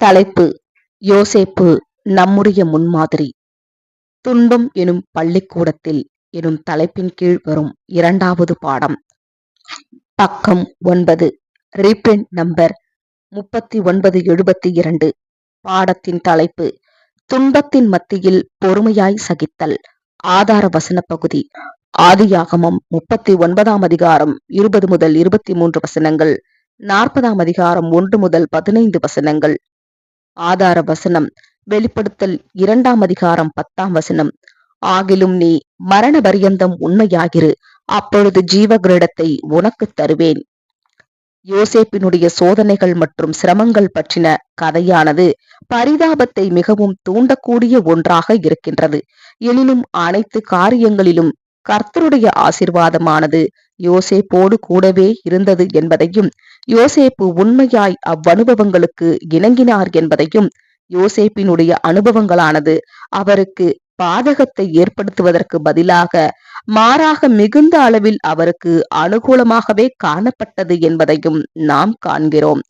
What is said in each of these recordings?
தலைப்பு யோசேப்பு நம்முடைய முன்மாதிரி. துன்பம் எனும் பள்ளிக்கூடத்தில் எனும் தலைப்பின் கீழ் வரும் இரண்டாவது பாடம். பக்கம் ஒன்பது. ரீப்ரிண்ட் நம்பர் முப்பத்தி ஒன்பது எழுபத்தி இரண்டு. பாடத்தின் தலைப்பு துன்பத்தின் மத்தியில் பொறுமையாய் சகித்தல். ஆதார வசன பகுதி. ஆதியாகமம் முப்பத்தி ஒன்பதாம் அதிகாரம் இருபது முதல் இருபத்தி மூன்று வசனங்கள். நாற்பதாம் அதிகாரம் ஒன்று முதல் பதினைந்து வசனங்கள். ஆதார வசனம். வெளிப்படுத்தல் இரண்டாம் அதிகாரம் பத்தாம் வசனம். ஆகிலும் நீ மரண பரியந்தம் உண்மையாகிரு. அப்பொழுது ஜீவகிரீடத்தை உனக்கு தருவேன். யோசேப்பினுடைய சோதனைகள் மற்றும் சிரமங்கள் பற்றின கதையானது பரிதாபத்தை மிகவும் தூண்டக்கூடிய ஒன்றாக இருக்கின்றது. எனினும் அனைத்து காரியங்களிலும் கர்த்தருடைய ஆசிர்வாதமானது யோசேப்போடு கூடவே இருந்தது என்பதையும் யோசேப்பு உண்மையாய் அவ்வனுபவங்களுக்கு இணங்கினார் என்பதையும் யோசேப்பினுடைய அனுபவங்களானது அவருக்கு பாதகத்தை ஏற்படுத்துவதற்கு பதிலாக மாறாக மிகுந்த அளவில் அவருக்கு அனுகூலமாகவே காணப்பட்டது என்பதையும் நாம் காண்கிறோம்.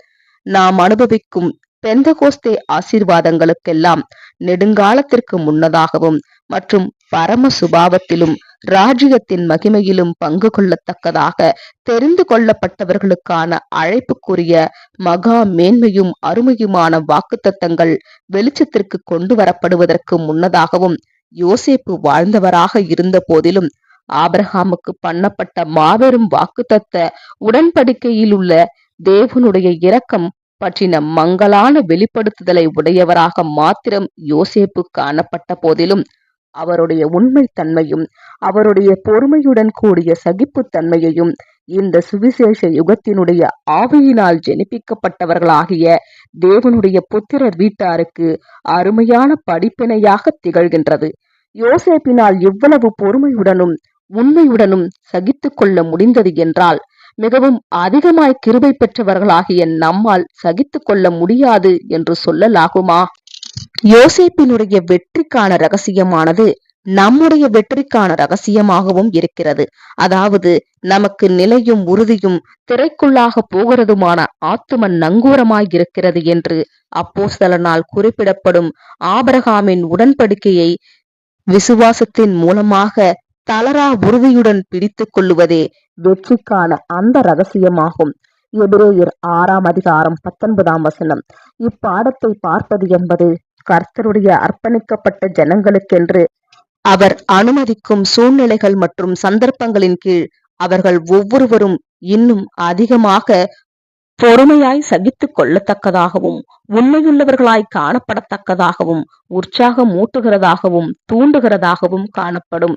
நாம் அனுபவிக்கும் பெந்தகோஸ்தே ஆசீர்வாதங்களுக்கெல்லாம் நெடுங்காலத்திற்கு முன்னதாகவும் மற்றும் பரம சுபாவத்திலும் ராஜ்யத்தின் மகிமையிலும் பங்கு கொள்ளத்தக்கதாக தெரிந்து கொள்ளப்பட்டவர்களுக்கான அழைப்புக்குரிய மகா மேன்மையும் அருமையுமான வாக்குத்தத்தங்கள் வெளிச்சத்திற்கு கொண்டு வரப்படுவதற்கு முன்னதாகவும் யோசேப்பு வாழ்ந்தவராக இருந்த போதிலும் ஆபிரஹாமுக்கு பண்ணப்பட்ட மாபெரும் வாக்குத்தத்த உடன்படிக்கையில் உள்ள தேவனுடைய இரக்கம் பற்றின மங்களான வெளிப்படுத்துதலை உடையவராக மாத்திரம் யோசேப்பு காணப்பட்ட போதிலும் அவருடைய உண்மைத்தன்மையும் அவருடைய பொறுமையுடன் கூடிய சகிப்புத்தன்மையையும் இந்த சுவிசேஷ யுகத்தினுடைய ஆவியினால் ஜெனிப்பிக்கப்பட்டவர்களாகிய தேவனுடைய புத்திரர் வீட்டாருக்கு அருமையான படிப்பினையாக திகழ்கின்றது. யோசேப்பினால் இவ்வளவு பொறுமையுடனும் உண்மையுடனும் சகித்து கொள்ள முடிந்தது என்றால் மிகவும் அதிகமாய் கிருபை பெற்றவர்களாகிய நம்மால் சகித்து கொள்ள முடியாது என்று சொல்லலாகுமா? யோசேப்பினுடைய வெற்றிக்கான ரகசியமானது நம்முடைய வெற்றிக்கான ரகசியமாகவும் இருக்கிறது. அதாவது நமக்கு நிலையும் உறுதியும் திரைக்குள்ளாக போகிறதுமான ஆத்தும நங்கூரமாய் இருக்கிறது என்று அப்போஸ்தலனால் குறிப்பிடப்படும் ஆபரகாமின் உடன்படிக்கையை விசுவாசத்தின் மூலமாக தளரா உறுதியுடன் பிடித்துக் கொள்ளுவதே வெற்றிக்கான அந்த ரகசியமாகும். எபிரேயர் ஆறாம் அதிகாரம் பத்தொன்பதாம் வசனம். இப்பாடத்தை பார்ப்பது என்பது கர்த்தருடைய அர்ப்பணிக்கப்பட்ட ஜனங்களுக்கென்று அவர் அனுமதிக்கும் சூழ்நிலைகள் மற்றும் சந்தர்ப்பங்களின் கீழ் அவர்கள் ஒவ்வொருவரும் இன்னும் அதிகமாக பொறுமையாய் சகித்துக் கொள்ளத்தக்கதாகவும் உண்மையுள்ளவர்களாய் காணப்படத்தக்கதாகவும் உற்சாகம் ஊட்டுகிறதாகவும் தூண்டுகிறதாகவும் காணப்படும்.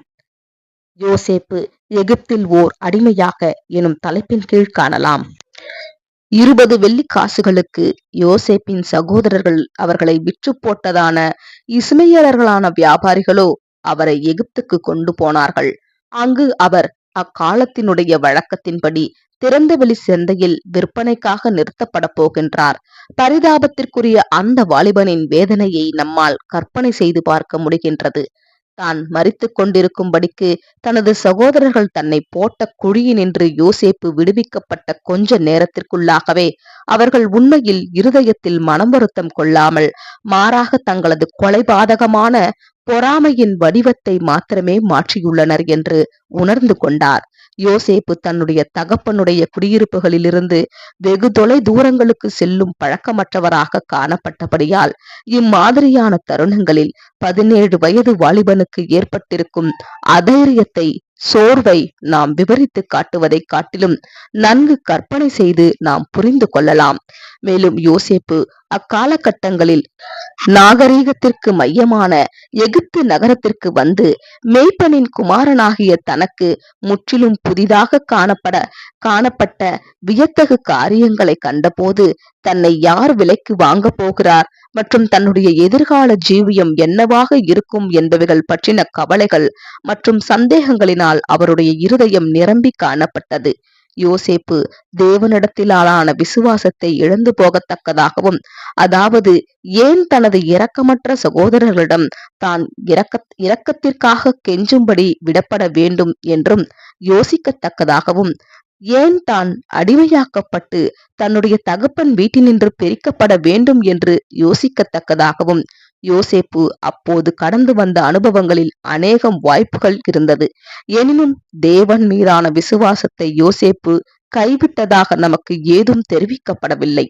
யோசேப்பு எகிப்தில் ஓர் அடிமையாக எனும் தலைப்பின் கீழ் காணலாம். இருபது வெள்ளி காசுகளுக்கு யோசேப்பின் சகோதரர்கள் அவர்களை விற்று போட்டதான இஸ்மையலர்களான வியாபாரிகளோ அவரை எகிப்துக்கு கொண்டு போனார்கள். அங்கு அவர் அக்காலத்தினுடைய வழக்கத்தின்படி திறந்தவெளி சந்தையில் விற்பனைக்காக நிறுத்தப்பட போகின்றார். பரிதாபத்திற்குரிய அந்த வாலிபனின் வேதனையை நம்மால் கற்பனை செய்து பார்க்க முடிகின்றது. தான் மறித்து கொண்டிருக்கும்படிக்கு தனது சகோதரர்கள் தன்னை போட்ட குழியினின்று யோசேப்பு விடுவிக்கப்பட்ட கொஞ்ச நேரத்திற்குள்ளாகவே அவர்கள் உண்மையில் இருதயத்தில் மனம் வருத்தம் கொள்ளாமல் மாறாக தங்களது கொலைபாதகமான பொறாமையின் வடிவத்தை மாத்திரமே மாற்றியுள்ளனர் என்று உணர்ந்து கொண்டார். யோசேப்பு தன்னுடைய தகப்பனுடைய குடியிருப்புகளிலிருந்து வெகு தொலை தூரங்களுக்கு செல்லும் பழக்கமற்றவராக காணப்பட்டபடியால் இம்மாதிரியான தருணங்களில் பதினேழு வயது வாலிபனுக்கு ஏற்பட்டிருக்கும் அதைரியத்தை சோர்வை நாம் விவரித்து காட்டுவதை காட்டிலும் நன்கு கற்பனை செய்து நாம் புரிந்து கொள்ளலாம். மேலும் யோசேப்பு அக்காலகட்டங்களில் நாகரீகத்திற்கு மையமான எகிப்து நகரத்திற்கு வந்து மெய்ப்பனின் குமாரனாகிய தனக்கு முற்றிலும் புதிதாக காணப்பட காணப்பட்ட வியத்தகு காரியங்களை கண்டபோது தன்னை யார் விலைக்கு வாங்க போகிறார் மற்றும் தன்னுடைய எதிர்கால ஜீவியம் என்னவாக இருக்கும் என்பவைகள் பற்றின கவலைகள் மற்றும் சந்தேகங்களினால் அவருடைய இருதயம் நிரம்பி காணப்பட்டது. யோசேப்பு தேவனிடத்திலான விசுவாசத்தை இழந்து போகத்தக்கதாகவும் அதாவது ஏன் தனது இரக்கமற்ற சகோதரர்களிடம் தான் இரக்க இரக்கத்திற்காக கெஞ்சும்படி விடப்பட வேண்டும் என்றும் யோசிக்கத்தக்கதாகவும் ஏன் தான் அடிமையாக்கப்பட்டு தன்னுடைய தகப்பன் வீட்டினின்று பிரிக்கப்பட வேண்டும் என்று யோசிக்கத்தக்கதாகவும் யோசேப்பு அப்போது கடந்து வந்த அனுபவங்களில் அநேகம் வாய்ப்புகள் இருந்தது. எனினும் தேவன் மீதான விசுவாசத்தை யோசேப்பு கைவிட்டதாக நமக்கு ஏதும் தெரிவிக்கப்படவில்லை.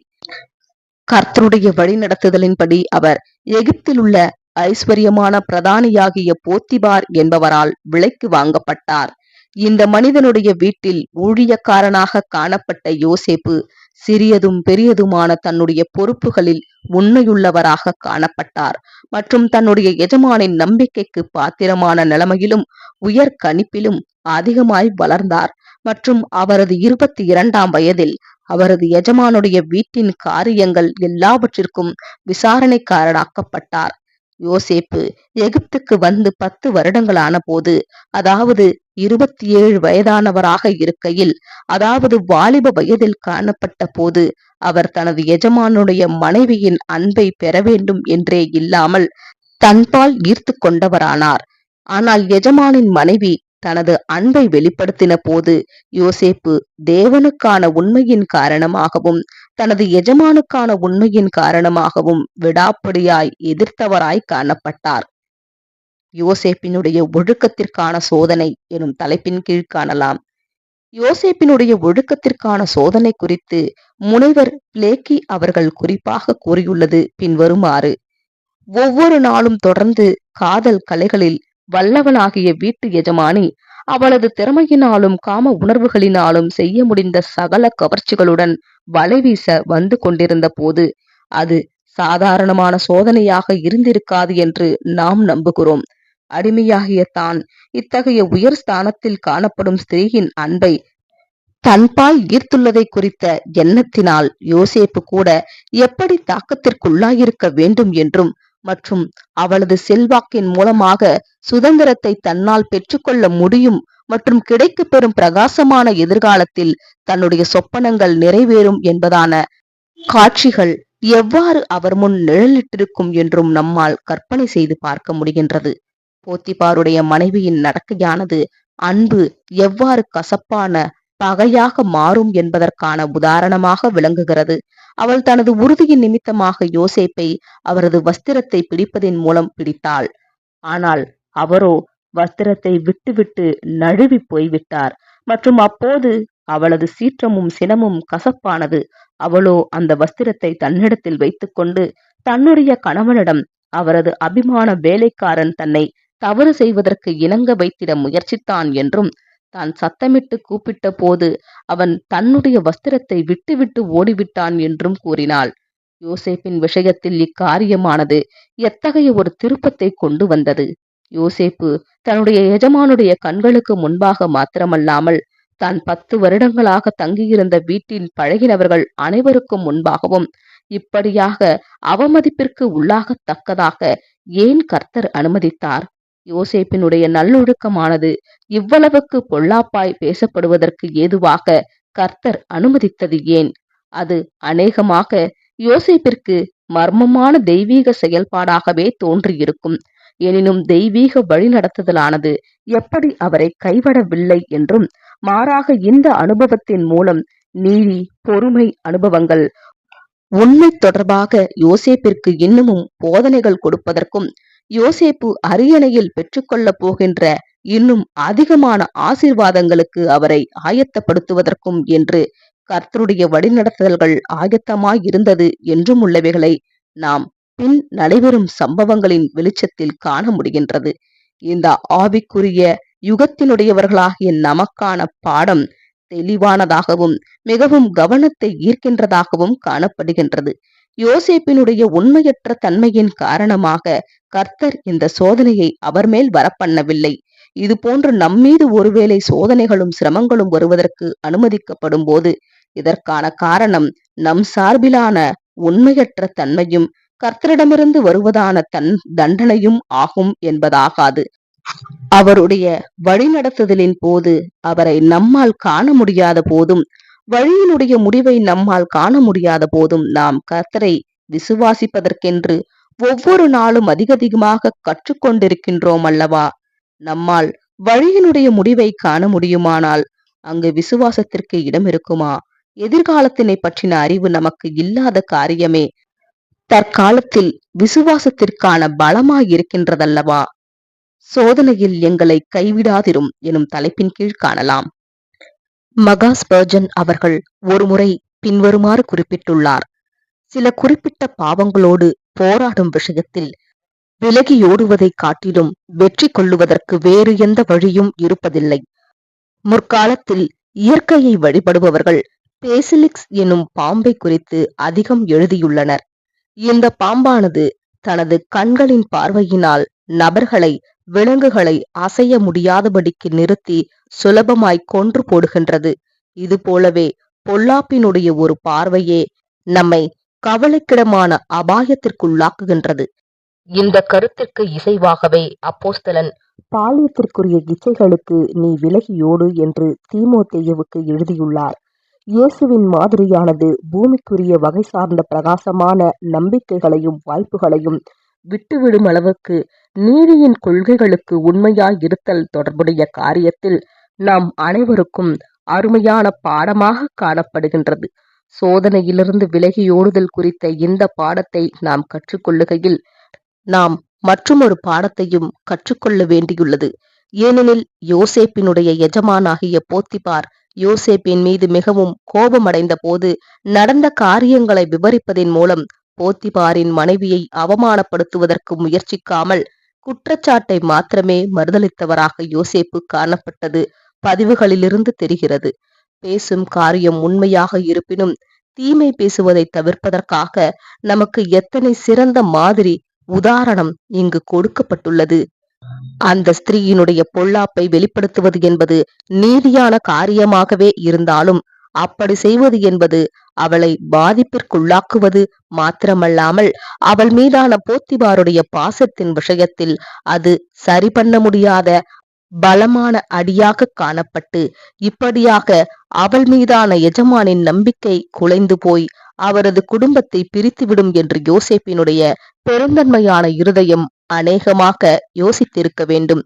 கர்த்தருடைய வழிநடத்துதலின்படி அவர் எகிப்தில் உள்ள ஐஸ்வர்யமான பிரதானியாகிய போத்திபார் என்பவரால் விலைக்கு வாங்கப்பட்டார். இந்த மனிதனுடைய வீட்டில் ஊழியக்காரனாக காணப்பட்ட யோசேப்பு சிறியதும் பெரியதுமான தன்னுடைய பொறுப்புகளில் உண்மையுள்ளவராக காணப்பட்டார். மற்றும் தன்னுடைய எஜமானின் நம்பிக்கைக்கு பாத்திரமான நிலைமையிலும் உயர் கணிப்பிலும் அதிகமாய் வளர்ந்தார். மற்றும் அவரது இருபத்தி இரண்டாம் வயதில் அவரது எஜமானுடைய வீட்டின் காரியங்கள் எல்லாவற்றிற்கும் விசாரணைக்காரராக்கப்பட்டார். யோசேப்பு எகிப்துக்கு வந்து பத்து வருடங்களான போது அதாவது இருபத்தி ஏழு வயதானவராக இருக்கையில் அதாவது வாலிப வயதில் காணப்பட்ட போது அவர் தனது எஜமானுடைய மனைவியின் அன்பை பெற வேண்டும் என்றே இல்லாமல் தன்பால் ஈர்த்து கொண்டவரானார் ஆனால் எஜமானின் மனைவி தனது அன்பை வெளிப்படுத்தின போது யோசேப்பு தேவனுக்கான உண்மையின் காரணமாகவும் தனது எஜமானுக்கான உண்மையின் காரணமாகவும் விடாப்படியாய் எதிர்த்தவராய் காணப்பட்டார். யோசேப்பினுடைய ஒழுக்கத்திற்கான சோதனை எனும் தலைப்பின் கீழ் காணலாம். யோசேப்பினுடைய ஒழுக்கத்திற்கான சோதனை குறித்து முனைவர் பிளேக்கி அவர்கள் குறிப்பாக கூறியுள்ளது பின்வருமாறு. ஒவ்வொரு நாளும் தொடர்ந்து காதல் கலைகளில் வல்லவனாகிய வீட்டு எஜமானி அவளது திறமையினாலும் காம உணர்வுகளினாலும் செய்ய முடிந்த சகல கவர்ச்சிகளுடன் வலைவீச வந்து கொண்டிருந்த போது அது சாதாரணமான சோதனையாக இருந்திருக்காது என்று நாம் நம்புகிறோம். அடிமையாகிய தான் இத்தகைய உயர் ஸ்தானத்தில் காணப்படும் ஸ்திரீயின் அன்பை தன்பால் ஈர்த்துள்ளதை குறித்த எண்ணத்தினால் யோசேப்பு கூட எப்படி தாக்கத்திற்குள்ளாயிருக்க வேண்டும் என்றும் மற்றும் அவளது செல்வாக்கின் மூலமாக சுதந்திரத்தை தன்னால் பெற்றுக்கொள்ள முடியும் மற்றும் கிடைக்கப் பெறும் பிரகாசமான எதிர்காலத்தில் தன்னுடைய சொப்பனங்கள் நிறைவேறும் என்பதான காட்சிகள் எவ்வாறு அவர் முன் நிழலிட்டிருக்கும் என்றும் நம்மால் கற்பனை செய்து பார்க்க முடிகின்றது. போத்திபாருடைய மனைவியின் நடக்கையானது அன்பு எவ்வாறு கசப்பான பகையாக மாறும் என்பதற்கான உதாரணமாக விளங்குகிறது. அவள் தனது உறுதியின் நிமித்தமாக யோசேப்பை அவரது வஸ்திரத்தை பிடிப்பதின் மூலம் பிடித்தாள். ஆனால் அவரோ வஸ்திரத்தை விட்டுவிட்டு நழுவி போய்விட்டார். மற்றும் அப்போது அவளது சீற்றமும் சினமும் கசப்பானது. அவளோ அந்த வஸ்திரத்தை தன்னிடத்தில் வைத்துக்கொண்டு தன்னுடைய கணவனிடம் அவரது அபிமான வேலைக்காரன் தன்னை தவறு செய்வதற்கு இணங்க வைத்திட முயற்சித்தான் என்றும் தான் சத்தமிட்டு கூப்பிட்ட போது அவன் தன்னுடைய வஸ்திரத்தை விட்டுவிட்டு ஓடிவிட்டான் என்றும் கூறினாள். யோசேப்பின் விஷயத்தில் இக்காரியமானது எத்தகைய ஒரு திருப்பத்தை கொண்டு வந்தது? யோசேப்பு தன்னுடைய எஜமானுடைய கண்களுக்கு முன்பாக மாத்திரமல்லாமல் தான் பத்து வருடங்களாக தங்கியிருந்த வீட்டின் பழகினவர்கள் அனைவருக்கும் முன்பாகவும் இப்படியாக அவமதிப்பிற்கு உள்ளாகத்தக்கதாக ஏன் கர்த்தர் அனுமதித்தார்? யோசேப்பினுடைய நல்லொழுக்கமானது இவ்வளவுக்கு பொல்லாப்பாய் பேசப்படுவதற்கு ஏதுவாக கர்த்தர் அனுமதித்தது ஏன்? அது அநேகமாக யோசேப்பிற்கு மர்மமான தெய்வீக செயல்பாடாகவே தோன்றியிருக்கும். எனினும் தெய்வீக வழிநடத்துதலானது எப்படி அவரை கைவிடவில்லை என்றும் மாறாக இந்த அனுபவத்தின் மூலம் நீதி பொறுமை அனுபவங்கள் உண்மை தொடர்பாக யோசேப்பிற்கு இன்னமும் போதனைகள் கொடுப்பதற்கும் யோசேப்பு அரியணையில் பெற்றுக்கொள்ளப் போகின்ற இன்னும் அதிகமான ஆசீர்வாதங்களுக்கு அவரை ஆயத்தப்படுத்துவதற்கும் என்று கர்த்தருடைய வழிநடத்துதல்கள் ஆயத்தமாயிருந்தது என்றும் உள்ளவைகளை நாம் பின் நடைபெறும் சம்பவங்களின் வெளிச்சத்தில் காண முடிகின்றது. இந்த ஆவிக்குரிய யுகத்தினுடையவர்களாகிய நமக்கான பாடம் தெளிவானதாகவும் மிகவும் கவனத்தை ஈர்க்கின்றதாகவும் காணப்படுகின்றது. யோசேப்பினுடைய உண்மையற்ற தன்மையின் காரணமாக கர்த்தர் இந்த சோதனையை அவர் மேல் வரப்பண்ணவில்லை. இது போன்று நம்மீது ஒருவேளை சோதனைகளும் சிரமங்களும் வருவதற்கு அனுமதிக்கப்படும் போது இதற்கான காரணம் நம் சார்பிலான உண்மையற்ற தன்மையும் கர்த்தரிடமிருந்து வருவதான தன் தண்டனையும் ஆகும் என்பதாகாது. அவருடைய வழிநடத்துதலின் போது அவரை நம்மால் காண முடியாத போதும் வழியினுடைய முடிவை நம்மால் காண முடியாத போதும் நாம் கர்த்தரை விசுவாசிப்பதற்கென்று ஒவ்வொரு நாளும் அதிகதிகமாக கற்றுக்கொண்டிருக்கின்றோம் அல்லவா? நம்மால் வழியினுடைய முடிவை காண முடியுமானால் அங்கு விசுவாசத்திற்கு இடம் இருக்குமா? எதிர்காலத்தினை பற்றின அறிவு நமக்கு இல்லாத காரியமே. தற்காலத்தில் விசுவாசத்திற்கான பலமாயிருக்கின்றதல்லவா சோதனையில் எங்களை கைவிடாதிரும் எனும் தலைப்பின் கீழ் காணலாம். மகாஸ்பர்ஜன் அவர்கள் ஒருமுறை பின்வருமாறு குறிப்பிட்டுள்ளார். சில குறிப்பிட்ட பாவங்களோடு போராடும் விஷயத்தில் விலகியோடுவதைக் காட்டிலும் வெற்றி கொள்ளுவதற்கு வேறு எந்த வழியும் இருப்பதில்லை. முற்காலத்தில் இயற்கையை வழிபடுபவர்கள் பேசிலிக்ஸ் எனும் பாம்பை குறித்து அதிகம் எழுதியுள்ளனர். இந்த பாம்பானது தனது கண்களின் பார்வையினால் நபர்களை விலங்குகளை அசைய முடியாதபடிக்கு நிறுத்தி சுலபமாய் கொன்று போடுகின்றது. இது போலவே பொல்லாப்பினுடைய ஒரு பார்வையே நம்மை கவலைக்கிடமான அபாயத்திற்குள்ளாக்குகின்றது. இந்த கருத்திற்கு இசைவாகவே அப்போஸ்தலன் பாலியத்திற்குரிய இச்சைகளுக்கு நீ விலகியோடு என்று தீமோத்தேயவுக்கு எழுதியுள்ளார். இயேசுவின் மாதிரியானது பூமிக்குரிய வகை சார்ந்த பிரகாசமான நம்பிக்கைகளையும் வாய்ப்புகளையும் விட்டுவிடும் அளவுக்கு நீதியின் கொள்கைகளுக்கு உண்மையாய் இருத்தல் தொடர்புடைய காரியத்தில் நாம் அனைவருக்கும் அருமையான பாடமாக காணப்படுகின்றது. சோதனையிலிருந்து விலகியோடுதல் குறித்த இந்த பாடத்தை நாம் கற்றுக்கொள்ளுகையில் நாம் மற்றுமொரு பாடத்தையும் கற்றுக்கொள்ள வேண்டியுள்ளது. ஏனெனில் யோசேப்பினுடைய எஜமானாகிய போத்திபார் யோசேப்பின் மீது மிகவும் கோபமடைந்த போது நடந்த காரியங்களை விவரிப்பதின் மூலம் போத்திபாரின் மனைவியை அவமானப்படுத்துவதற்கு முயற்சிக்காமல் குற்றச்சாட்டை மாத்திரமே மறுதளித்தவராக யோசேப்பு காணப்பட்டது. பதிவுகளிலிருந்து தெரிகிறது. பேசும் காரியம் உண்மையாக இருப்பினும் தீமை பேசுவதை தவிர்ப்பதற்காக நமக்கு எத்தனை சிறந்த மாதிரி உதாரணம் இங்கு கொடுக்கப்பட்டுள்ளது. அந்த ஸ்திரீயினுடைய பொல்லாப்பை வெளிப்படுத்துவது என்பது நீதியான காரியமாகவே இருந்தாலும் அப்படி செய்வது என்பது அவளை பாதிப்பிற்குள்ளாக்குவது மாத்திரமல்லாமல் அவள் மீதான போத்திபாருடைய பாசத்தின் விஷயத்தில் அது சரி பண்ண முடியாத பலமான அடியாக காணப்பட்டு இப்படியாக அவள் மீதான எஜமானின் நம்பிக்கை குலைந்து போய் அவரது குடும்பத்தை பிரித்துவிடும் என்று யோசேப்பினுடைய பெருந்தன்மையான இருதயம் அநேகமாக யோசித்திருக்க வேண்டும்.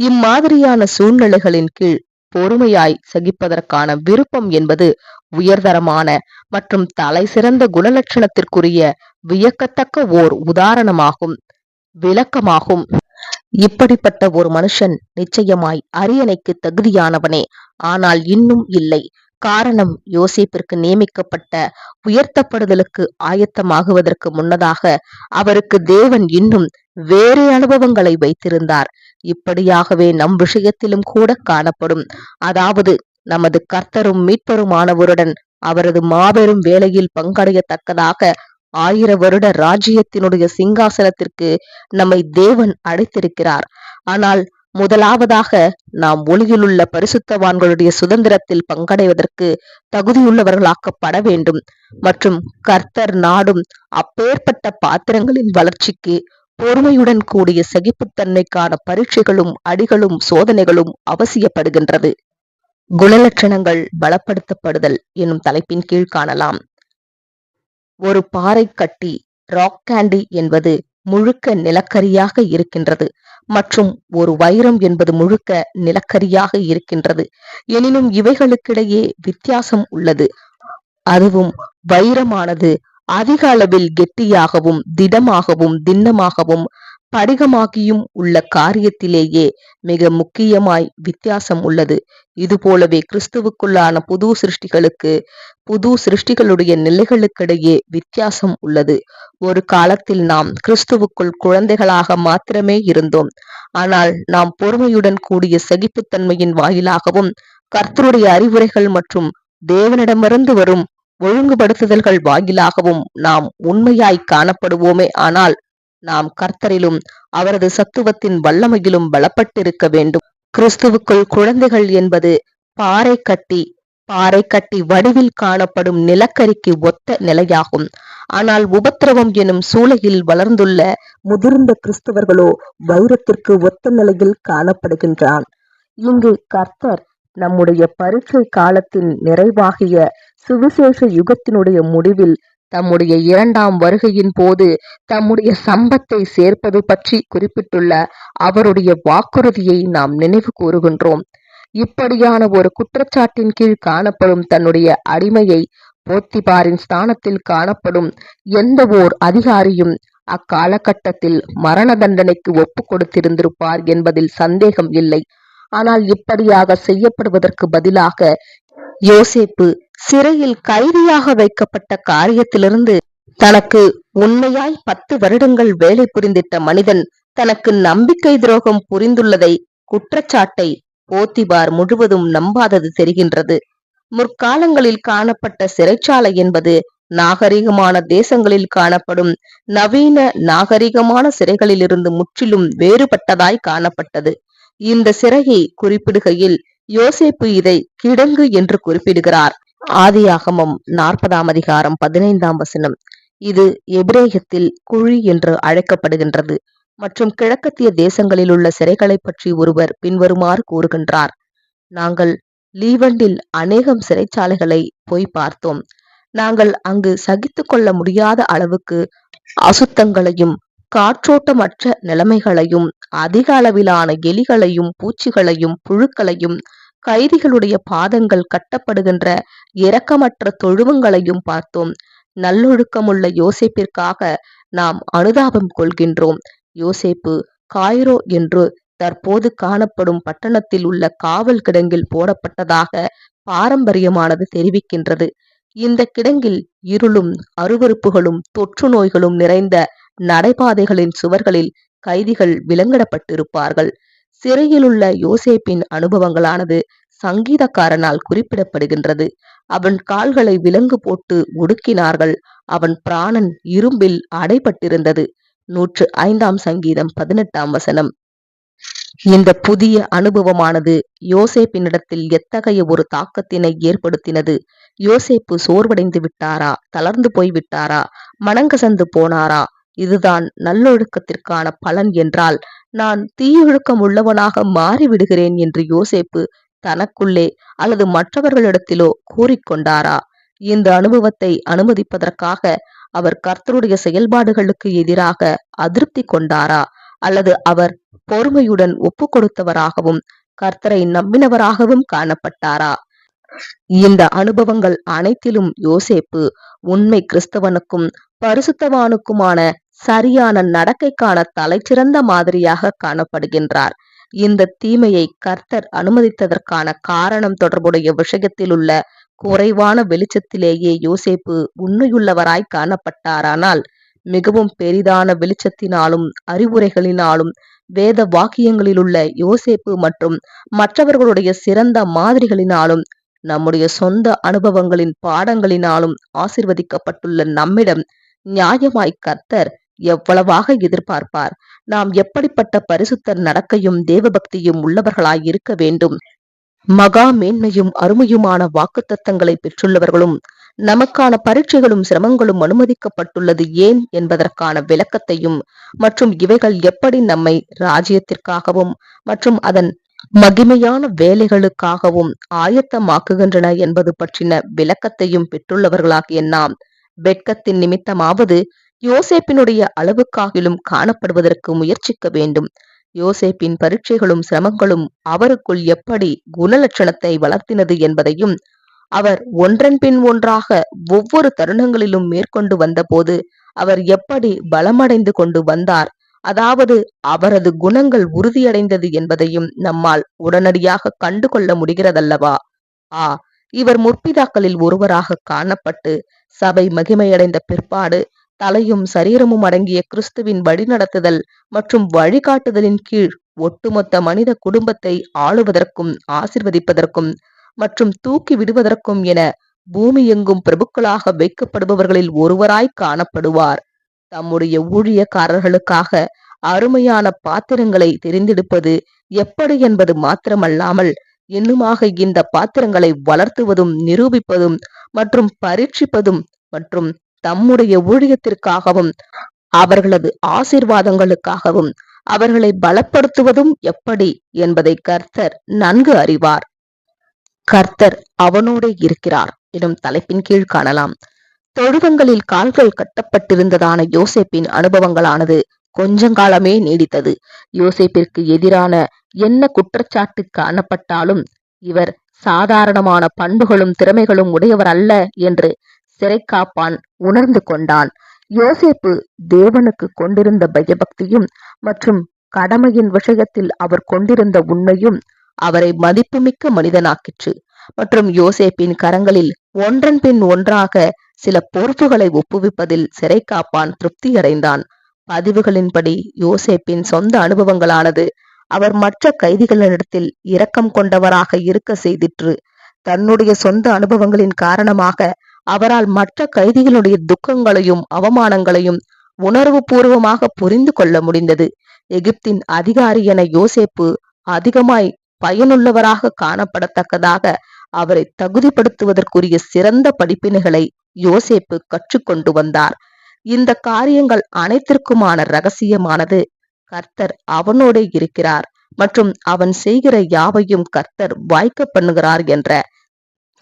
இம்மாதிரியான சூழ்நிலைகளின் கீழ் பொறுமையாய் சகிப்பதற்கான விருப்பம் என்பது உயர்தரமான மற்றும் தலை சிறந்த குணலட்சணத்திற்குரிய வியக்கத்தக்க ஓர் உதாரணமாகும் விளக்கமாகும். இப்படிப்பட்ட ஒரு மனுஷன் நிச்சயமாய் அரியணைக்கு தகுதியானவனே. ஆனால் இன்னும் இல்லை. காரணம் யோசிப்பிற்கு நியமிக்கப்பட்ட உயர்த்தப்படுதலுக்கு ஆயத்தமாகுவதற்கு முன்னதாக அவருக்கு தேவன் இன்னும் வேறு அனுபவங்களை வைத்திருந்தார். இப்படியாகவே நம் விஷயத்திலும் கூட காணப்படும். அதாவது நமது கர்த்தரும் மீட்பருமானவருடன் அவரது மாபெரும் வேலையில் பங்கடையத்தக்கதாக ஆயிர வருட ராஜ்யத்தினுடைய சிங்காசனத்திற்கு நம்மை தேவன் அழைத்திருக்கிறார். ஆனால் முதலாவதாக நாம் ஒளியிலுள்ள பரிசுத்தவான்களுடைய சுதந்திரத்தில் பங்கடைவதற்கு தகுதியுள்ளவர்களாக்கப்பட வேண்டும். மற்றும் கர்த்தர் நாடும் அப்பேற்பட்ட பாத்திரங்களின் வளர்ச்சிக்கு பொறுமையுடன் கூடிய சகிப்புத்தன்மைக்கான பரீட்சைகளும் அடிகளும் சோதனைகளும் அவசியப்படுகின்றது. குணலட்சணங்கள் பலப்படுத்தப்படுதல் எனும் தலைப்பின் கீழ் காணலாம். ஒரு பாறை கட்டி ராக் கேண்டி என்பது முழுக்க நிலக்கரியாக இருக்கின்றது மற்றும் ஒரு வைரம் என்பது முழுக்க நிலக்கரியாக இருக்கின்றது. எனினும் இவைகளுக்கிடையே வித்தியாசம் உள்ளது. அதுவும் வைரமானது அதிக அளவில் கெட்டியாகவும் திடமாகவும் திண்ணமாகவும் படிகமாகியும் உள்ள காரியத்திலேயே மிக முக்கியமாய் வித்தியாசம் உள்ளது. இது போலவே கிறிஸ்துவுக்குள்ளான புது சிருஷ்டிகளுக்கு புது சிருஷ்டிகளுடைய நிலைகளுக்கிடையே வித்தியாசம் உள்ளது. ஒரு காலத்தில் நாம் கிறிஸ்துவுக்குள் குழந்தைகளாக மாத்திரமே இருந்தோம். ஆனால் நாம் பொறுமையுடன் கூடிய சகிப்புத்தன்மையின் வாயிலாகவும் கர்த்தருடைய அறிவுரைகள் மற்றும் தேவனிடமிருந்து வரும் ஒழுங்குபடுத்துதல்கள் வாயிலாகவும் நாம் உண்மையாய் காணப்படுவோமே. ஆனால் நாம் கர்த்தரிலும் அவரது சத்துவத்தின் வல்லமையிலும் பலப்பட்டிருக்க வேண்டும். கிறிஸ்துவுக்குள் குழந்தைகள் என்பது பாறை கட்டி பாறை கட்டி வடிவில் காணப்படும் நிலக்கரிக்கு ஒத்த நிலையாகும். ஆனால் உபத்திரவம் எனும் சூளையில் வளர்ந்துள்ள முதிர்ந்த கிறிஸ்தவர்களோ வைரத்திற்கு ஒத்த நிலையில் காணப்படுகின்றான். இங்கு கர்த்தர் நம்முடைய பரீட்சை காலத்தின் நிறைவாகிய சுவிசேஷ யுகத்தினுடைய முடிவில் தம்முடைய இரண்டாம் வருகையின் போது தம்முடைய சம்பத்தை சேர்ப்பது பற்றி குறிப்பிட்டுள்ள அவருடைய வாக்குறுதியை நாம் நினைவு கூறுகின்றோம். இப்படியான ஒரு குற்றச்சாட்டின் கீழ் காணப்படும் தன்னுடைய அடிமையை போத்திபாரின் ஸ்தானத்தில் காணப்படும் எந்த ஓர் அதிகாரியும் அக்காலகட்டத்தில் மரண தண்டனைக்கு ஒப்பு கொடுத்திருந்திருப்பார் என்பதில் சந்தேகம் இல்லை. ஆனால் இப்படியாக செய்யப்படுவதற்கு பதிலாக யோசேப்பு சிறையில் கைதியாக வைக்கப்பட்ட காரியத்திலிருந்து தனக்கு உண்மையாய் பத்து வருடங்கள் வேலை புரிந்திட்ட மனிதன் தனக்கு நம்பிக்கை துரோகம் புரிந்துள்ளதை குற்றச்சாட்டை போத்திபார் முழுவதும் நம்பாதது தெரிகின்றது. முற்காலங்களில் காணப்பட்ட சிறைச்சாலை என்பது நாகரிகமான தேசங்களில் காணப்படும் நவீன நாகரிகமான சிறைகளிலிருந்து முற்றிலும் வேறுபட்டதாய் காணப்பட்டது. இந்த சிறையை குறிப்பிடுகையில் யோசேப்பு இதை கிடங்கு என்று குறிப்பிடுகிறார். ஆதியாகமம் நாற்பதாம் அதிகாரம் பதினைந்தாம் வசனம். இது எபிரேயத்தில் குழி என்று அழைக்கப்படுகின்றது மற்றும் கிழக்கத்திய தேசங்களில் உள்ள சிறைகளை பற்றி ஒருவர் பின்வருமாறு கூறுகின்றார். நாங்கள் லீவண்டில் அநேகம் சிறைச்சாலைகளை போய் பார்த்தோம். நாங்கள் அங்கு சகித்து கொள்ள முடியாத அளவுக்கு அசுத்தங்களையும் காற்றோட்டமற்ற நிலைமைகளையும் அதிக அளவிலான எலிகளையும் பூச்சிகளையும் புழுக்களையும் கைதிகளுடைய பாதங்கள் கட்டப்படுகின்ற இரக்கமற்ற தொழுவங்களையும் பார்த்தோம். நல்லொழுக்கமுள்ள யோசேப்பிற்காக நாம் அனுதாபம் கொள்கின்றோம். யோசேப்பு காய்ரோ என்று தற்போது காணப்படும் பட்டணத்தில் உள்ள காவல் கிடங்கில் போடப்பட்டதாக பாரம்பரியமானது தெரிவிக்கின்றது. இந்த கிடங்கில் இருளும் அருவறுப்புகளும் தொற்று நோய்களும் நிறைந்த நடைபாதைகளின் சுவர்களில் கைதிகள் விலங்கிடப்பட்டிருப்பார்கள். சிறையிலுள்ள யோசேப்பின் அனுபவங்களானது சங்கீதக்காரனால் குறிப்பிடப்படுகின்றது. அவன் கால்களை விலங்கு போட்டு ஒடுக்கினார்கள். அவன் பிராணன் இரும்பில் அடைபட்டிருந்தது. நூற்று ஐந்தாம் சங்கீதம் பதினெட்டாம் வசனம். இந்த புதிய அனுபவமானது யோசேப்பினிடத்தில் எத்தகைய ஒரு தாக்கத்தினை ஏற்படுத்தினது? யோசேப்பு சோர்வடைந்து விட்டாரா? தளர்ந்து போய் விட்டாரா? மனங்கசந்து போனாரா? இதுதான் நல்லொழுக்கத்திற்கான பலன் என்றால் நான் தீயொழுக்கம் உள்ளவனாக மாறிவிடுகிறேன் என்று யோசேப்பு தனக்குள்ளே அல்லது மற்றவர்களிடத்திலோ கூறிக்கொண்டாரா? இந்த அனுபவத்தை அனுமதிப்பதற்காக அவர் கர்த்தருடைய செயல்பாடுகளுக்கு எதிராக அதிருப்தி கொண்டாரா? அல்லது அவர் பொறுமையுடன் ஒப்பு கொடுத்தவராகவும் கர்த்தரை நம்பினவராகவும் காணப்பட்டாரா? இந்த அனுபவங்கள் அனைத்திலும் யோசேப்பு உண்மை கிறிஸ்தவனுக்கும் பரிசுத்தவானுக்குமான சரியான நடக்கைக்கான தலைச்சிறந்த மாதிரியாக காணப்படுகின்றார். இந்த தீமையை கர்த்தர் அனுமதித்ததற்கான காரணம் தொடர்புடைய விஷயத்தில் உள்ள குறைவான வெளிச்சத்திலேயே யோசேப்பு உண்மையுள்ளவராய் காணப்பட்டாரானால் மிகவும் பெரிதான வெளிச்சத்தினாலும் அறிவுரைகளினாலும் வேத வாக்கியங்களிலுள்ள யோசேப்பு மற்றும் மற்றவர்களுடைய சிறந்த மாதிரிகளினாலும் நம்முடைய சொந்த அனுபவங்களின் பாடங்களினாலும் ஆசிர்வதிக்கப்பட்டுள்ள நம்மிடம் நியாயமாய் கர்த்தர் எவ்வளவாக எதிர்பார்ப்பார்? நாம் எப்படிப்பட்ட பரிசுத்தர் நடக்கையும் தேவபக்தியும் உள்ளவர்களாய் இருக்க வேண்டும்? மகா மேன்மையும் அருமையுமான வாக்கு தத்தங்களை பெற்றுள்ளவர்களும் நமக்கான பரீட்சைகளும் சிரமங்களும் அனுமதிக்கப்பட்டுள்ளது ஏன் என்பதற்கான விளக்கத்தையும் மற்றும் இவைகள் எப்படி நம்மை ராஜ்யத்திற்காகவும் மற்றும் அதன் மகிமையான வேலைகளுக்காகவும் ஆயத்தமாக்குகின்றன என்பது பற்றின விளக்கத்தையும் பெற்றுள்ளவர்களாகிய நாம் வெட்கத்தின் நிமித்தமாவது யோசேப்பினுடைய அளவுக்காகிலும் காணப்படுவதற்கு முயற்சிக்க வேண்டும். யோசேப்பின் பரீட்சைகளும் சிரமங்களும் அவருக்குள் எப்படி குணலட்சணத்தை வளர்த்தினது என்பதையும் அவர் ஒன்றன் பின் ஒன்றாக ஒவ்வொரு தருணங்களிலும் மேற்கொண்டு வந்தபோது அவர் எப்படி பலமடைந்து கொண்டு வந்தார் அதாவது அவரது குணங்கள் உறுதியடைந்தது என்பதையும் நம்மால் உடனடியாக கண்டுகொள்ள முடிகிறதல்லவா? ஆ இவர் முற்பிதாக்களில் ஒருவராக காணப்பட்டு சபை மகிமையடைந்த பிற்பாடு தலையும் சரீரமும் அடங்கிய கிறிஸ்துவின் வழிநடத்துதல் மற்றும் வழிகாட்டுதலின் கீழ் ஒட்டுமொத்த மனித குடும்பத்தை ஆளுவதற்கும் ஆசிர்வதிப்பதற்கும் மற்றும் தூக்கி விடுவதற்கும் என பூமி எங்கும் பிரபுக்களாக வைக்கப்படுபவர்களில் ஒருவராய் காணப்படுவார். தம்முடைய ஊழியக்காரர்களுக்காக அருமையான பாத்திரங்களை தெரிந்தெடுப்பது எப்படி என்பது மாத்திரமல்லாமல் இன்னுமாக இந்த பாத்திரங்களை வளர்த்துவதும் நிரூபிப்பதும் மற்றும் பரீட்சிப்பதும் மற்றும் தம்முடைய ஊழியத்திற்காகவும் அவர்களது ஆசிர்வாதங்களுக்காகவும் அவர்களை பலப்படுத்துவதும் எப்படி என்பதை கர்த்தர் நன்கு அறிவார். கர்த்தர் அவனோடு இருக்கிறார் எனும் தலைப்பின் கீழ் காணலாம். தொழுவங்களில் கால்கள் கட்டப்பட்டிருந்ததான யோசேப்பின் அனுபவங்களானது கொஞ்சங்காலமே நீடித்தது. யோசேப்பிற்கு எதிரான என்ன குற்றச்சாட்டு காணப்பட்டாலும் இவர் சாதாரணமான பண்புகளும் திறமைகளும் உடையவர் அல்ல என்று சிறைக்காப்பான் உணர்ந்து கொண்டான். யோசேப்பு தேவனுக்கு கொண்டிருந்த பயபக்தியும் மற்றும் கடமையின் விஷயத்தில் அவர் கொண்டிருந்த உண்மையும் அவரை மதிப்புமிக்க மனிதனாக்கிற்று. மற்றும் யோசேப்பின் கரங்களில் ஒன்றன் பின் ஒன்றாக சில பொறுப்புகளை ஒப்புவிப்பதில் சிறைக்காப்பான் திருப்தி அடைந்தான் பதிவுகளின்படி யோசேப்பின் சொந்த அனுபவங்களானது அவர் மற்ற கைதிகளிடத்தில் இரக்கம் கொண்டவராக இருக்க செய்திற்று. தன்னுடைய சொந்த அனுபவங்களின் காரணமாக அவரால் மற்ற கைதிகளுடைய துக்கங்களையும் அவமானங்களையும் உணர்வு பூர்வமாக புரிந்து கொள்ள முடிந்தது. எகிப்தின் அதிகாரி என யோசேப்பு அதிகமாய் பயனுள்ளவராக காணப்படத்தக்கதாக அவரை தகுதிப்படுத்துவதற்குரிய சிறந்த படிப்பினைகளை யோசேப்பு கற்றுக்கொண்டு வந்தார். இந்த காரியங்கள் அனைத்திற்குமான ரகசியமானது. கர்த்தர் அவனோடே இருக்கிறார் மற்றும் அவன் செய்கிற யாவையும் கர்த்தர் வாய்க்க பண்ணுகிறார் என்ற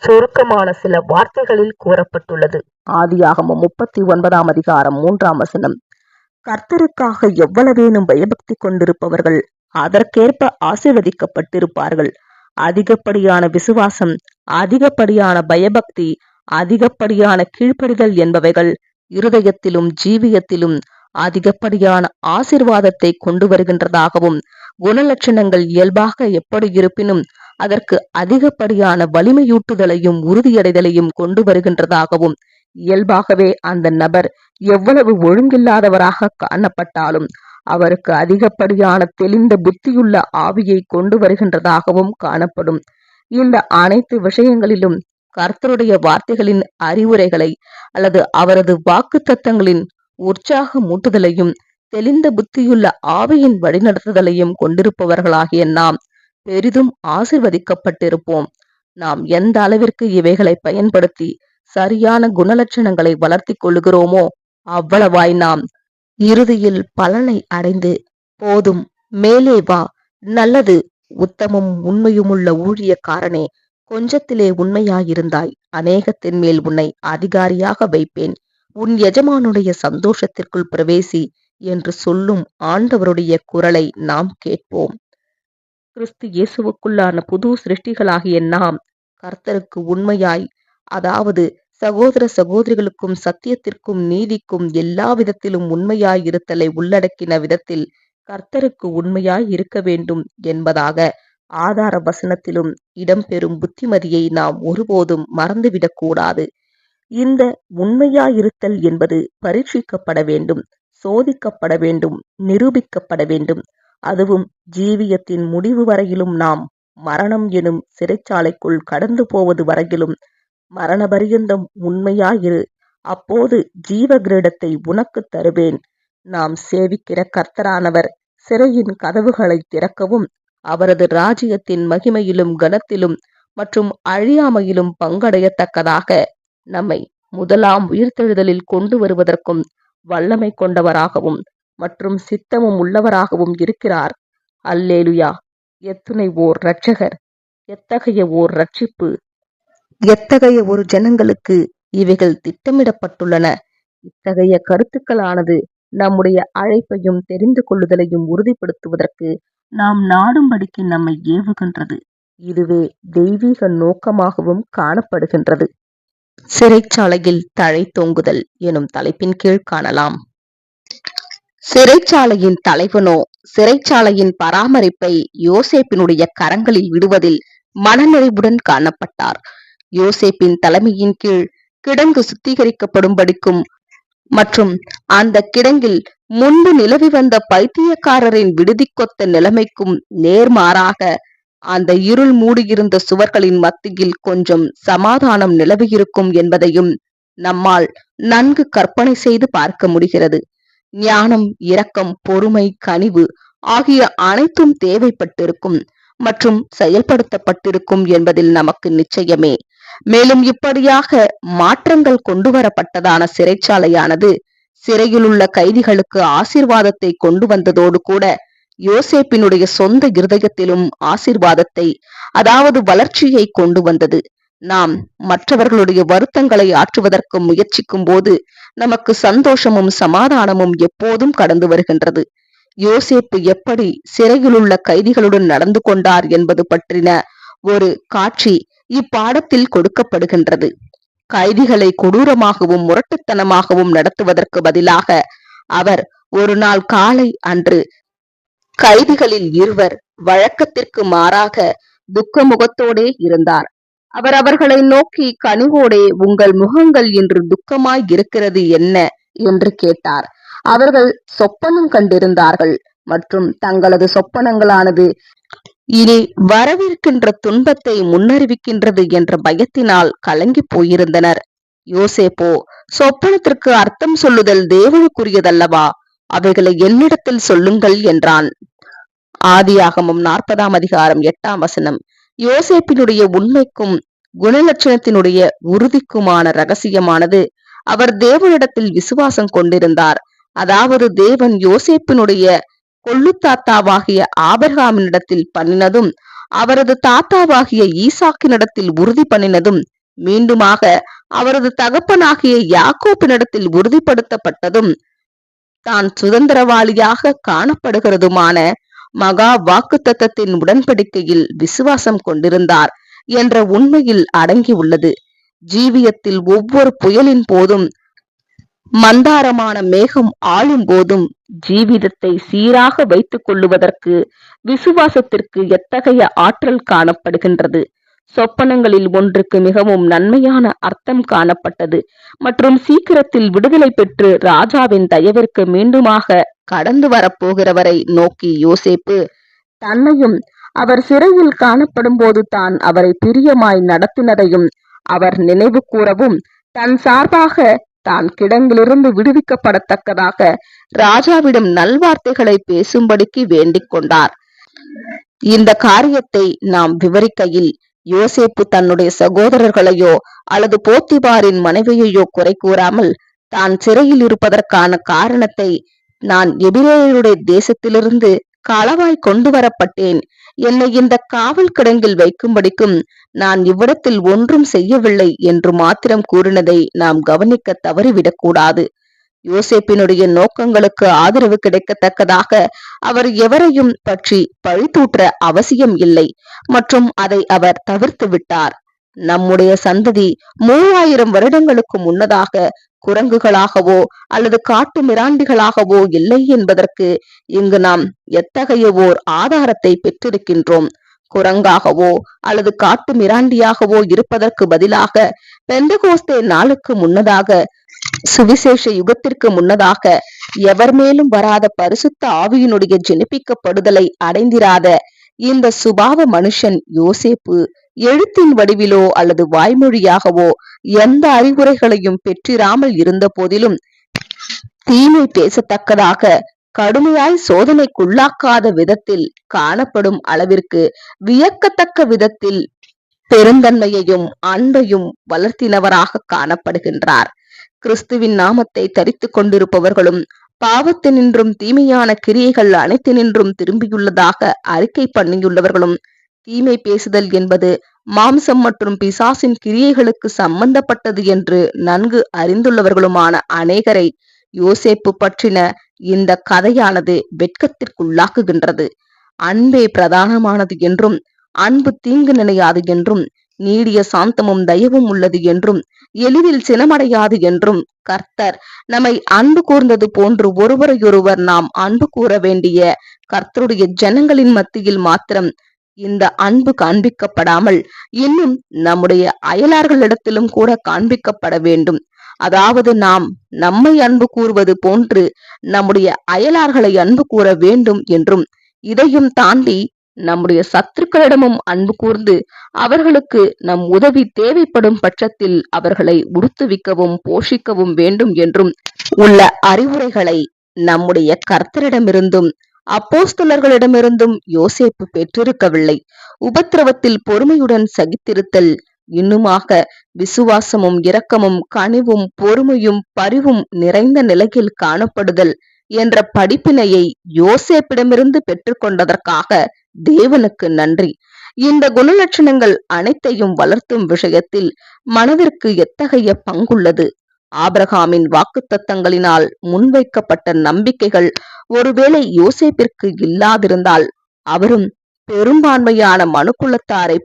சுருக்கமான சில வார்த்தைகளில் கூறப்பட்டுள்ளது. ஆதியாகமம் முப்பத்தி ஒன்பதாம் அதிகாரம் மூன்றாம் வசனம். கர்த்தருக்காக எவ்வளவேனும் பயபக்தி கொண்டிருப்பவர்கள் அதற்கேற்ப ஆசிர்வதிக்கப்பட்டிருப்பார்கள். அதிகப்படியான விசுவாசம் அதிகப்படியான பயபக்தி அதிகப்படியான கீழ்ப்படிதல் என்பவைகள் இருதயத்திலும் ஜீவியத்திலும் அதிகப்படியான ஆசிர்வாதத்தை கொண்டு வருகின்றதாகவும் குணலட்சணங்கள் இயல்பாக எப்படி இருப்பினும் அதற்கு அதிகப்படியான வலிமையூட்டுதலையும் உறுதியடைதலையும் கொண்டு வருகின்றதாகவும் இயல்பாகவே அந்த நபர் எவ்வளவு ஒழுங்கில்லாதவராக காணப்பட்டாலும் அவருக்கு அதிகப்படியான தெளிந்த புத்தியுள்ள ஆவியை கொண்டு வருகின்றதாகவும் காணப்படும். இந்த அனைத்து விஷயங்களிலும் கர்த்தருடைய வார்த்தைகளின் அறிவுரைகளை அல்லது அவரது வாக்கு தத்தங்களின் உற்சாக மூட்டுதலையும் தெளிந்த புத்தியுள்ள ஆவியின் வழிநடத்துதலையும் கொண்டிருப்பவர்களாகிய நாம் பெரிதும் ஆசிர்வதிக்கப்பட்டிருப்போம். நாம் எந்த அளவிற்கு இவைகளை பயன்படுத்தி சரியான குணலட்சணங்களை வளர்த்தி கொள்கிறோமோ அவ்வளவாய் நாம் இறுதியில் பலனை அடைந்து போதும். மேலே வா. நல்லது உத்தமும் உண்மையுமுள்ள ஊழியக்காரனே. கொஞ்சத்திலே உண்மையாயிருந்தாய். அநேகத்தின் மேல் உன்னை அதிகாரியாக வைப்பேன். உன் எஜமானுடைய சந்தோஷத்திற்குள் பிரவேசி என்று சொல்லும் ஆண்டவருடைய குரலை நாம் கேட்போம். கிறிஸ்து இயேசுவுக்குள்ளான புது சிருஷ்டிகளாகிய நாம் கர்த்தருக்கு உண்மையாய் அதாவது சகோதர சகோதரிகளுக்கும் சத்தியத்திற்கும் நீதிக்கும் எல்லா விதத்திலும் உண்மையாய் இருத்தலை உள்ளடக்கின விதத்தில் கர்த்தருக்கு உண்மையாய் இருக்க வேண்டும் என்பதாக ஆதார வசனத்திலும் இடம்பெறும் புத்திமதியை நாம் ஒருபோதும் மறந்துவிடக்கூடாது இந்த உண்மையாயிருத்தல் என்பது பரீட்சிக்கப்பட வேண்டும் சோதிக்கப்பட வேண்டும் நிரூபிக்கப்பட வேண்டும். அதுவும் ஜீவியத்தின் முடிவு வரையிலும் நாம் மரணம் எனும் சிறைச்சாலைக்குள் கடந்து போவது வரையிலும் மரண பரியந்தம் உண்மையாயிரு. அப்போது ஜீவ கிரீடத்தை உனக்கு தருவேன். நாம் சேவிக்கிற கர்த்தரானவர் சிறையின் கதவுகளை திறக்கவும் அவரது ராஜ்யத்தின் மகிமையிலும் கனத்திலும் மற்றும் அழியாமையிலும் பங்கடையத்தக்கதாக நம்மை முதலாம் உயிர்த்தெழுதலில் கொண்டு வருவதற்கும் வல்லமை கொண்டவராகவும் மற்றும் சித்தமும் உள்ளவராகவும் இருக்கிறார். அல்லேலுயா! எத்துணை ஓர் இரட்சகர். எத்தகைய ஓர் ரட்சிப்பு எத்தகைய ஒரு ஜனங்களுக்கு இவைகள் திட்டமிடப்பட்டுள்ளன? இத்தகைய கருத்துக்களானது நம்முடைய அழைப்பையும் தெரிந்து கொள்ளுதலையும் உறுதிப்படுத்துவதற்கு நாம் நாடும்படிக்கு நம்மை ஏவுகின்றது. இதுவே தெய்வீக நோக்கமாகவும் காணப்படுகின்றது. சிறைச்சாலையில் தழை தொங்குதல் எனும் தலைப்பின் கீழ் காணலாம். சிறைச்சாலையின் தலைவனோ சிறைச்சாலையின் பராமரிப்பை யோசேப்பினுடைய கரங்களில் விடுவதில் மனநிறைவுடன் காணப்பட்டார். யோசேப்பின் தலைமையின் கீழ் கிடங்கு சுத்திகரிக்கப்படும்படிக்கும் மற்றும் அந்த கிடங்கில் முன்பு நிலவி வந்த பைத்தியக்காரரின் விடுதி கொத்த நிலைமைக்கும் நேர்மாறாக அந்த இருள் மூடியிருந்த சுவர்களின் மத்தியில் கொஞ்சம் சமாதானம் நிலவியிருக்கும் என்பதையும் நம்மால் நன்கு கற்பனை செய்து பார்க்க முடிகிறது. ஞானம் இரக்கம் பொறுமை கனிவு ஆகிய அனைத்தும் தேவைப்பட்டிருக்கும் மற்றும் செயல்படுத்தப்பட்டிருக்கும் என்பதில் நமக்கு நிச்சயமே. மேலும் இப்படியாக மாற்றங்கள் கொண்டு வரப்பட்டதான சிறைச்சாலையானது சிறையிலுள்ள கைதிகளுக்கு ஆசீர்வாதத்தை கொண்டு வந்ததோடு கூட யோசேப்பினுடைய சொந்த இருதயத்திலும் ஆசிர்வாதத்தை அதாவது வளர்ச்சியை கொண்டு வந்தது. நாம் மற்றவர்களுடைய வருத்தங்களை ஆற்றுவதற்கு முயற்சிக்கும் போது நமக்கு சந்தோஷமும் சமாதானமும் எப்போதும் கடந்து வருகின்றது. யோசேப்பு எப்படி சிறையிலுள்ள கைதிகளுடன் நடந்து கொண்டார் என்பது பற்றின ஒரு காட்சி இப்பாடத்தில் கொடுக்கப்படுகின்றது. கைதிகளை கொடூரமாகவும் முரட்டுத்தனமாகவும் நடத்துவதற்கு பதிலாக அவர் ஒரு நாள் காலை அன்று கைதிகளில் இருவர் வழக்கத்திற்கு மாறாக துக்க முகத்தோடே இருந்தார். அவர் அவர்களை நோக்கி கனிவோடே உங்கள் முகங்கள் இன்று துக்கமாய் இருக்கிறது என்ன? என்று கேட்டார். அவர்கள் சொப்பனம் கண்டிருந்தார்கள் மற்றும் தங்களது சொப்பனங்களானது இனி வரவிருக்கின்ற துன்பத்தை முன்னறிவிக்கின்றது என்ற பயத்தினால் கலங்கி போயிருந்தனர். யோசேப்போ சொப்பனத்திற்கு அர்த்தம் சொல்லுதல் தேவனுக்குரியதல்லவா? அவைகளை என்னிடத்தில் சொல்லுங்கள் என்றான். ஆதியாகமும் நாற்பதாம் அதிகாரம் எட்டாம் வசனம். யோசேப்பினுடைய உண்மைக்கும் குணலட்சணத்தினுடைய உறுதிக்குமான ரகசியமானது அவர் தேவனிடத்தில் விசுவாசம் கொண்டிருந்தார். அதாவது தேவன் யோசேப்பினுடைய கொள்ளு தாத்தாவாகிய ஆபர்காமினிடத்தில் பண்ணினதும் அவரது தாத்தாவாகிய ஈசாக்கினிடத்தில் உறுதி பண்ணினதும் மீண்டுமாக அவரது தகப்பனாகிய யாக்கோப்பினிடத்தில் உறுதிப்படுத்தப்பட்டதும் தான் சுதந்திரவாளியாக காணப்படுகிறதுமான மகா வாக்கு தத்தத்தின் உடன்படிக்கையில் விசுவாசம் கொண்டிருந்தார். என்ற உண்மையில் அடங்கியுள்ளது ஜீவியத்தில் ஒவ்வொரு புயலின் போதும் மந்தாரமான மேகம் ஆளும் போதும் ஜீவிதத்தை சீராக வைத்துக் கொள்ளுவதற்கு விசுவாசத்திற்கு எத்தகைய ஆற்றல் காணப்படுகின்றது? சொப்பனங்களில் ஒன்றுக்கு மிகவும் நன்மையான அர்த்தம் காணப்பட்டது. மற்றும் சீக்கிரத்தில் விடுதலை பெற்று ராஜாவின் தயவிற்கு மீண்டுமாக கடந்து வரப்போகிறவரை நோக்கி யோசேப்பு தன்னையும் அவர் சிறையில் காணப்படும் போது தான் அவரை பிரியமாய் நடத்தினதையும் அவர் நினைவு கூறவும் தன் சார்பாக தான் கிடங்கிலிருந்து விடுவிக்கப்படத்தக்கதாக ராஜாவிடம் நல்வார்த்தைகளை பேசும்படிக்கு வேண்டிக் கொண்டார். இந்த காரியத்தை நாம் விவரிக்கையில் யோசேப்பு தன்னுடைய சகோதரர்களையோ அல்லது போத்திபாரின் மனைவியையோ குறை கூறாமல் தான் சிறையில் இருப்பதற்கான காரணத்தை நான் எபிரேயருடைய தேசத்திலிருந்து களவாய் கொண்டு வரப்பட்டேன். என்னை இந்த காவல் கிடங்கில் வைக்கும்படிக்கும் நான் இவ்விடத்தில் ஒன்றும் செய்யவில்லை என்று மாத்திரம் கூறினதை நாம் கவனிக்க தவறிவிடக்கூடாது. யோசேப்பினுடைய நோக்கங்களுக்கு ஆதரவு கிடைக்கத்தக்கதாக அவர் எவரையும் பற்றி பழித்தூற்ற அவசியம் இல்லை மற்றும் அதை அவர் தவிர்த்து விட்டார். நம்முடைய சந்ததி மூவாயிரம் வருடங்களுக்கு முன்னதாக குரங்குகளாகவோ அல்லது காட்டு மிராண்டிகளாகவோ இல்லை என்பதற்கு இங்கு நாம் எத்தகைய ஓர் ஆதாரத்தை பெற்றிருக்கின்றோம்? குரங்காகவோ அல்லது காட்டு மிராண்டியாகவோ இருப்பதற்கு பதிலாக பெந்தகோஸ்தே நாளுக்கு முன்னதாக சுவிசேஷ யுகத்திற்கு முன்னதாக எவர் மேலும் வராத பரிசுத்த ஆவியினுடைய ஜெனிப்பிக்கப்படுதலை அடைந்திராத இந்த சுபாவ மனுஷன் யோசேப்பு எழுத்தின் வடிவிலோ அல்லது வாய்மொழியாகவோ எந்த அறிவுரைகளையும் பெற்றிராமல் இருந்த போதிலும் தீமை பேசத்தக்கதாக கடுமையாய் சோதனைக்குள்ளாக்காத விதத்தில் காணப்படும் அளவிற்கு வியக்கத்தக்க விதத்தில் பெருந்தன்மையையும் அன்பையும் வளர்த்தினவராக காணப்படுகின்றார். கிறிஸ்துவின் நாமத்தை தரித்துக் கொண்டிருப்பவர்களும் பாவத்தினின்றும் தீமையான கிரியைகள் அனைத்தினின்றும் திரும்பியுள்ளதாக அறிக்கை பண்ணியுள்ளவர்களும் தீமை பேசுதல் என்பது மாம்சம் மற்றும் பிசாசின் கிரியைகளுக்கு சம்பந்தப்பட்டது என்று நன்கு அறிந்துள்ளவர்களுமான அநேகரை யோசேப்பு பற்றின இந்த கதையானது வெட்கத்திற்குள்ளாக்குகின்றது. அன்பே பிரதானமானது என்றும் அன்பு தீங்கு நினையாது என்றும் நீடிய சாந்தமும் தயவும் உள்ளது என்றும் எளிதில் சினமடையாது என்றும் கர்த்தர் நம்மை அன்பு கூர்ந்தது போன்று ஒருவரையொருவர் நாம் அன்பு கூற வேண்டிய கர்த்தருடைய ஜனங்களின் மத்தியில் மாத்திரம் இந்த அன்பு காண்பிக்கப்படாமல் இன்னும் நம்முடைய அயலார்களிடத்திலும் கூட காண்பிக்கப்பட வேண்டும். அதாவது நாம் நம்மை அன்பு கூறுவது போன்று நம்முடைய அயலார்களை அன்பு கூற வேண்டும் என்றும் இதையும் தாண்டி நம்முடைய சத்துருக்களிடமும் அன்பு கூர்ந்து அவர்களுக்கு நம் உதவி தேவைப்படும் பட்சத்தில் அவர்களை உடுத்துவிக்கவும் போஷிக்கவும் வேண்டும் என்றும் உள்ள அறிவுரைகளை நம்முடைய கர்த்தரிடமிருந்தும் அப்போஸ்தலர்களிடமிருந்தும் யோசேப்பு பெற்றிருக்கவில்லை. உபத்திரவத்தில் பொறுமையுடன் சகித்திருத்தல் இன்னுமாக விசுவாசமும் இரக்கமும் கனிவும் பொறுமையும் பரிவும் நிறைந்த நிலையில் காணப்படுதல் என்ற படிப்பினையை யோசேப்பிடமிருந்து பெற்றுக்கொண்டதற்காக தேவனுக்கு நன்றி. இந்த குணலட்சணங்கள் அனைத்தையும் வளர்த்தும் விஷயத்தில் மனதிற்கு எத்தகைய பங்குள்ளது? ஆபிரகாமின் வாக்குத்தத்தங்களினால் முன்வைக்கப்பட்ட நம்பிக்கைகள் ஒருவேளை யோசேப்பிற்கு இல்லாதிருந்தால் அவரும் பெரும்பான்மையான மனுக்குலத்தாரை